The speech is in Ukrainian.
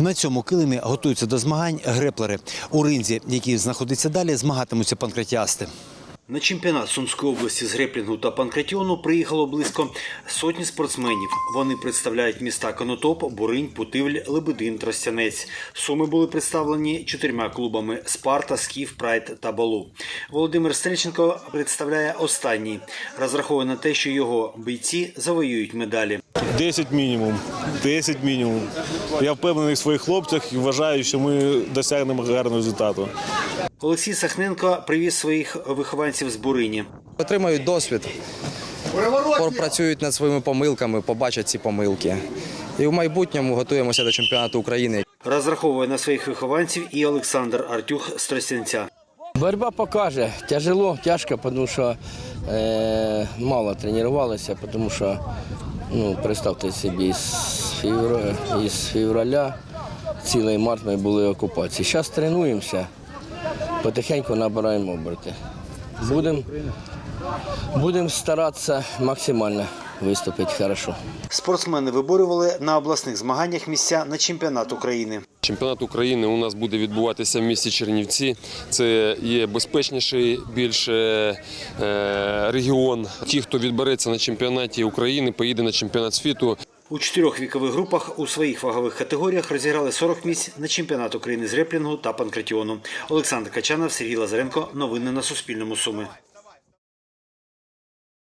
На цьому килимі готуються до змагань греплери. У ринзі, який знаходиться далі, змагатимуться панкратіасти. На чемпіонат Сумської області з греплінгу та панкратіону приїхало близько сотні спортсменів. Вони представляють міста Конотоп, Буринь, Путивль, Лебедин, Тростянець. Суми були представлені чотирма клубами Спарта, Скіф, Прайд та Балу. Володимир Стрельченко представляє останній. Розраховує на те, що його бійці завоюють медалі. 10 мінімум. 10 мінімум. Я впевнений в своїх хлопцях і вважаю, що ми досягнемо гарного результату. Olексій Сахненко привіз своїх вихованців з Бурині. Отримають досвід, попрацюють над своїми помилками, побачать ці помилки. І в майбутньому готуємося до чемпіонату України. Розраховує на своїх вихованців і Олександр Артюх з Тростянця. Борьба покаже. Тяжело, тяжко, тому що е, мало тренувалися, тому що, ну, представте собі, з, февра, із февраля цілий март ми були в окупації. Зараз тренуємося, потихеньку набираємо оберти. Будемо будем старатися максимально виступити хорошо. Спортсмени виборювали на обласних змаганнях місця на чемпіонат України. Чемпіонат України у нас буде відбуватися в місті Чернівці. Це є безпечніший більш е, е, регіон. Ті, хто відбереться на чемпіонаті України, поїде на чемпіонат світу. У чотирьох вікових групах у своїх вагових категоріях розіграли 40 місць на чемпіонат України з реплінгу та панкратіону. Олександр Качанов, Сергій Лазаренко. Новини на Суспільному. Суми.